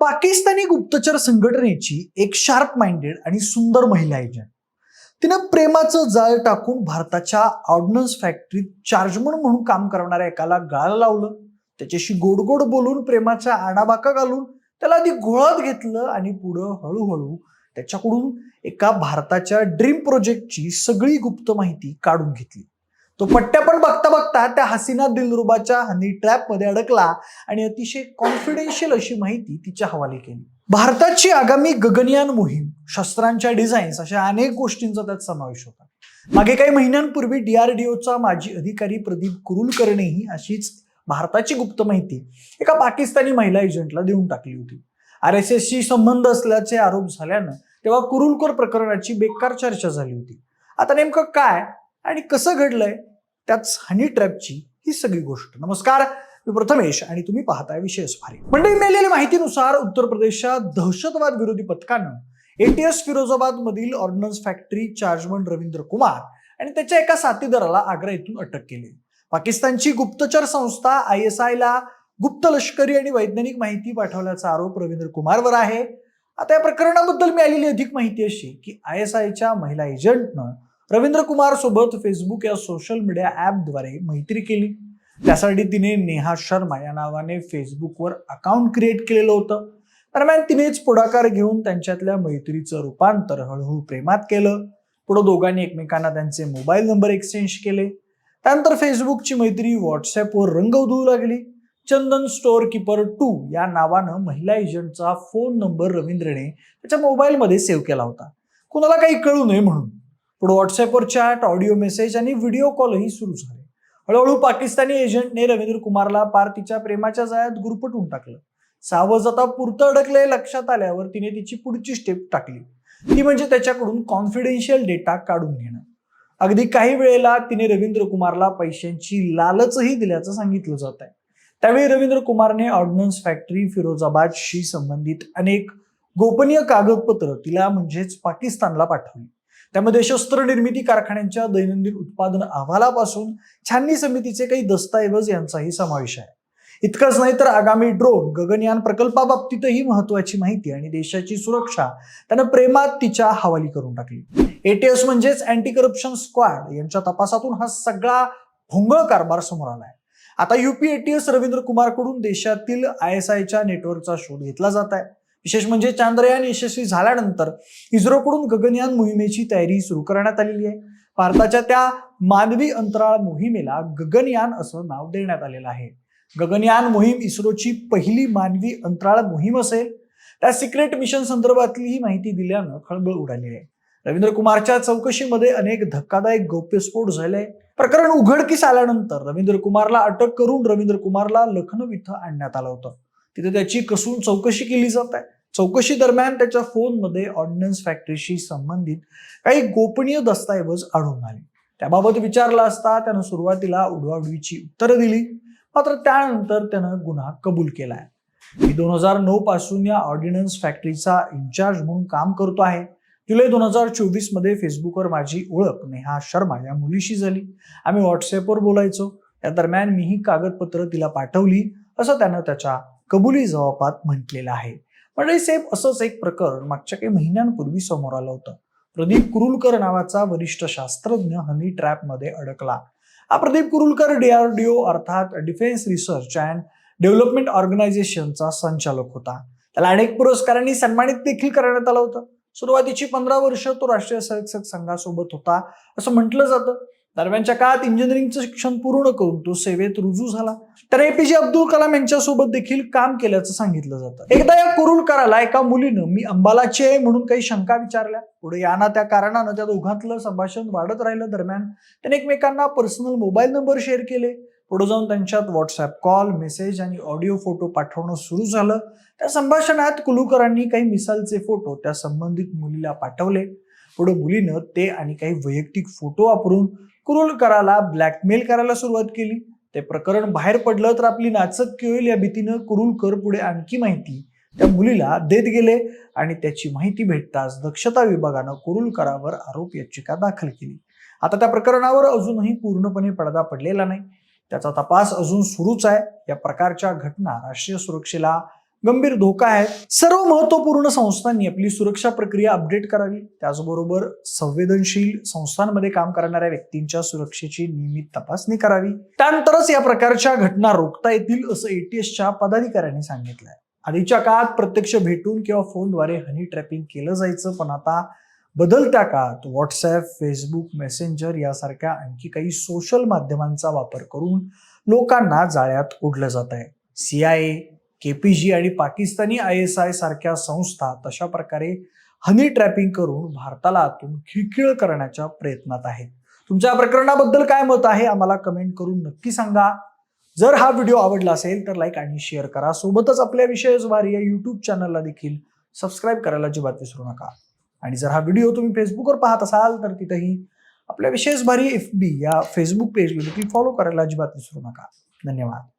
पाकिस्तानी गुप्तचर संघटनेची एक शार्प माइंडेड आणि सुंदर महिला एजंट तिनं प्रेमाचं जाळ टाकून भारताच्या ऑर्डनन्स फॅक्टरीत चार्जमन म्हणून काम करणाऱ्या एकाला गाळ लावलं. त्याच्याशी गोड गोड बोलून प्रेमाच्या आणाबाका घालून त्याला आधी घोळत घेतलं आणि पुढं हळूहळू त्याच्याकडून एका भारताच्या ड्रीम प्रोजेक्टची सगळी गुप्त माहिती काढून घेतली. तो पट्ट्या पण बघता बघता त्या हसीना दिलरुबाच्या हनी ट्रॅपमध्ये अडकला आणि अतिशय कॉन्फिडेन्शियल अशी माहिती तिच्या हवाली केली. भारताची आगामी गगनयान मोहीम शस्त्रांच्या डिझाईन्स अशा अनेक गोष्टींचा त्यात समावेश होता. मागे काही महिन्यांपूर्वी डीआरडीओचा माजी अधिकारी प्रदीप कुरुलकर्णीही अशीच भारताची गुप्त माहिती एका पाकिस्तानी महिला एजंटला देऊन टाकली होती. आर एस एसशी संबंध असल्याचे आरोप झाल्यानं तेव्हा कुरुलकर प्रकरणाची बेकार चर्चा झाली होती. आता नेमकं काय आणि कसं घडलंय त्याच हनी ट्रॅपची ही सगळी गोष्ट. नमस्कार मी प्रथमेश आणि तुम्ही पाहताय विशेष भारी. मंडळी मिळालेल्या माहितीनुसार उत्तर प्रदेशच्या दहशतवाद विरोधी पथकानं एटीएस फिरोजाबाद मधील ordnance factory chargeman Ravindra Kumar आणि त्याच्या एका साथीदाराला आग्रा येथून अटक केली. पाकिस्तानची गुप्तचर संस्था आय एस आयला गुप्त लष्करी आणि वैज्ञानिक माहिती पाठवल्याचा आरोप रवींद्र कुमारवर आहे. आता या प्रकरणाबद्दल मिळालेली अधिक माहिती अशी की आय एस आयच्या महिला एजंटनं रवींद्र कुमार सोबत फेसबुक या सोशल मीडिया ऍपद्वारे मैत्री केली. त्यासाठी तिने नेहा शर्मा या नावाने फेसबुकवर अकाउंट क्रिएट केलेलं होतं. दरम्यान तिनेच पुढाकार घेऊन त्यांच्यातल्या मैत्रीचं रूपांतर हळूहळू प्रेमात केलं. पुढे दोघांनी एकमेकांना त्यांचे मोबाईल नंबर एक्सचेंज केले. त्यानंतर फेसबुकची मैत्री व्हॉट्सअपवर रंग उधळू लागली. चंदन स्टोअर किपर टू या नावानं महिला एजंटचा फोन नंबर रवींद्रने त्याच्या मोबाईलमध्ये सेव्ह केला होता. कुणाला काही कळू नये म्हणून. पुढे व्हॉट्सअपवर चॅट ऑडिओ मेसेज आणि व्हिडिओ कॉलही सुरू झाले. हळूहळू पाकिस्तानी एजंटने रवींद्र कुमारला पार तिच्या प्रेमाच्या जाळ्यात गुरपटून टाकलं. सावज आता पुरतं अडकले लक्षात आल्यावर तिने तिची पुढची स्टेप टाकली. ती म्हणजे त्याच्याकडून कॉन्फिडेन्शियल डेटा काढून घेणं. अगदी काही वेळेला तिने रवींद्र कुमारला पैशांची लालचही दिल्याचं सांगितलं जात आहे. त्यावेळी रवींद्र कुमारने ऑर्डनन्स फॅक्टरी फिरोजाबादशी संबंधित अनेक गोपनीय कागदपत्र तिला म्हणजेच पाकिस्तानला पाठवली. त्यामध्ये शस्त्र निर्मिती कारखान्यांच्या दैनंदिन उत्पादन अहवालापासून छाननी समितीचे काही दस्तऐवज यांचाही समावेश आहे. इतकंच नाही तर आगामी ड्रोन गगनयान प्रकल्पाबाबतीतही महत्वाची माहिती आणि देशाची सुरक्षा त्यानं प्रेमात तिच्या हवाली करून टाकली. एटीएस म्हणजेच अँटी करप्शन स्क्वॉड यांच्या तपासातून हा सगळा भोंगळ कारभार समोर आलाय. आता युपी एटीएस रवींद्र कुमारकडून देशातील आय एस आयच्या नेटवर्कचा शोध घेतला जात आहे. विशेष म्हणजे चांद्रयान यशस्वी झाल्यानंतर इस्रोकडून गगनयान मोहिमेची तयारी सुरू करण्यात आलेली आहे. भारताच्या त्या मानवी अंतराळ मोहिमेला गगनयान असं नाव देण्यात आलेलं आहे. गगनयान मोहीम इस्रोची पहिली मानवी अंतराळ मोहीम असेल. त्या सिक्रेट मिशन संदर्भातली ही माहिती दिल्यानं खळबळ उडाली आहे. रवींद्र कुमारच्या चौकशीमध्ये अनेक धक्कादायक गौप्यस्फोट झाले. प्रकरण उघडकीस आल्यानंतर रवींद्र कुमारला अटक करून रवींद्र कुमारला लखनौ इथं आणण्यात आलं होतं. तिथे त्याची कसून चौकशी केली जात आहे. चौकशी दरम्यान त्याच्या फोनमध्ये ऑर्डिनन्स फॅक्टरीशी संबंधित काही गोपनीय दस्तऐवज आढळून आले. त्याबाबत विचारला असता त्यानं सुरुवातीला उडवाउडवीची उत्तरं दिली. मात्र त्यानंतर त्यानं गुन्हा कबूल केला आहे मी दोन हजार नऊ पासून या ऑर्डिनन्स फॅक्टरीचा इन्चार्ज म्हणून काम करतो आहे. जुलै दोन हजार चोवीसमध्ये फेसबुकवर माझी ओळख नेहा शर्मा या मुलीशी झाली. आम्ही व्हॉट्सअपवर बोलायचो. या दरम्यान मी ही कागदपत्र तिला पाठवली असं त्यानं त्याच्या कबुली जबाबात म्हटलेलं आहे. म्हणजे साहेब असंच एक प्रकरण मागच्या काही महिन्यांपूर्वी समोर आलं होतं. प्रदीप कुरुलकर नावाचा वरिष्ठ शास्त्रज्ञ हनी ट्रॅपमध्ये अडकला. हा प्रदीप कुरुलकर डीआरडीओ अर्थात डिफेन्स रिसर्च अँड डेव्हलपमेंट ऑर्गनायझेशनचा संचालक होता. त्याला अनेक पुरस्कारांनी सन्मानित देखील करण्यात आलं होतं. सुरुवातीची पंधरा वर्ष तो राष्ट्रीय संरक्षक संघासोबत होता असं म्हटलं जातं. दरम्यानच्या काळात इंजिनिअरिंगचं शिक्षण पूर्ण करून तो सेवेत रुजू झाला. तर एपीजे अब्दुल कलाम यांच्यासोबत देखील काम केल्याचं सांगितलं जातं. एकदा या कुरुलकराला एका मुलीनं मी अंबालाची आहे म्हणून काही शंका विचारल्या. पुढे याना त्या कारणानं त्या दोघांतलं संभाषण वाढत राहिलं दरम्यान. त्याने एकमेकांना पर्सनल मोबाईल नंबर शेअर केले. पुढे जाऊन त्यांच्यात व्हॉट्सअप कॉल मेसेज आणि ऑडिओ फोटो पाठवणं सुरू झालं. त्या संभाषणात कुलूकरांनी काही मिसालचे फोटो त्या संबंधित मुलीला पाठवले. पुढे मुलीनं ते आणि काही वैयक्तिक फोटो वापरून कुरुलकराला ब्लॅकमेल करायला सुरुवात केली. ते प्रकरण बाहेर पडलं तर आपली नाचक्की होईल या भीतीनं कुरुलकर पुढे आणखी माहिती. त्या मुलीला देत गेले आणि त्याची माहिती भेटताच दक्षता विभागानं कुरुलकरावर आरोप याचिका दाखल केली. आता त्या प्रकरणावर अजूनही पूर्णपणे पडदा पडलेला नाही. त्याचा तपास अजून सुरूच आहे. या प्रकारच्या घटना राष्ट्रीय सुरक्षेला गंभीर धोका आहे. सर्व महत्त्वपूर्ण संस्थांनी आपली सुरक्षा प्रक्रिया अपडेट करावी. त्याचबरोबर संवेदनशील संस्थांमध्ये काम करणाऱ्या व्यक्तींच्या सुरक्षेची नियमित तपासणी करावी. त्यानंतरच या प्रकारच्या घटना रोखता येतील असं एटीएसच्या पदाधिकाऱ्यांनी सांगितलंय. आधीच्या काळात प्रत्यक्ष भेटून किंवा फोनद्वारे हनी ट्रॅपिंग केलं जायचं पण आता बदलत्या काळात व्हॉट्सॲप फेसबुक मेसेंजर यासारख्या आणखी काही सोशल माध्यमांचा वापर करून लोकांना जाळ्यात ओढलं जात आहे सी आय केपीजी आणि पाकिस्तानी आय एस आय सारख्या संस्था तशा प्रकारे हनी ट्रॅपिंग करून भारताला आतून खिळखिळ करण्याच्या प्रयत्नात आहेत. तुमच्या प्रकरणाबद्दल काय मत आहे आम्हाला कमेंट करून नक्की सांगा. जर हा व्हिडिओ आवडला असेल तर लाईक आणि शेअर करा. सोबतच आपल्या विषय भारी या युट्यूब चॅनलला देखील सबस्क्राईब करायला अजिबात विसरू नका. आणि जर हा व्हिडिओ तुम्ही फेसबुकवर पाहत असाल तर तिथेही आपल्या विशेष भारी एफ बी या फेसबुक पेजला देखील फॉलो करायला अजिबात विसरू नका. धन्यवाद.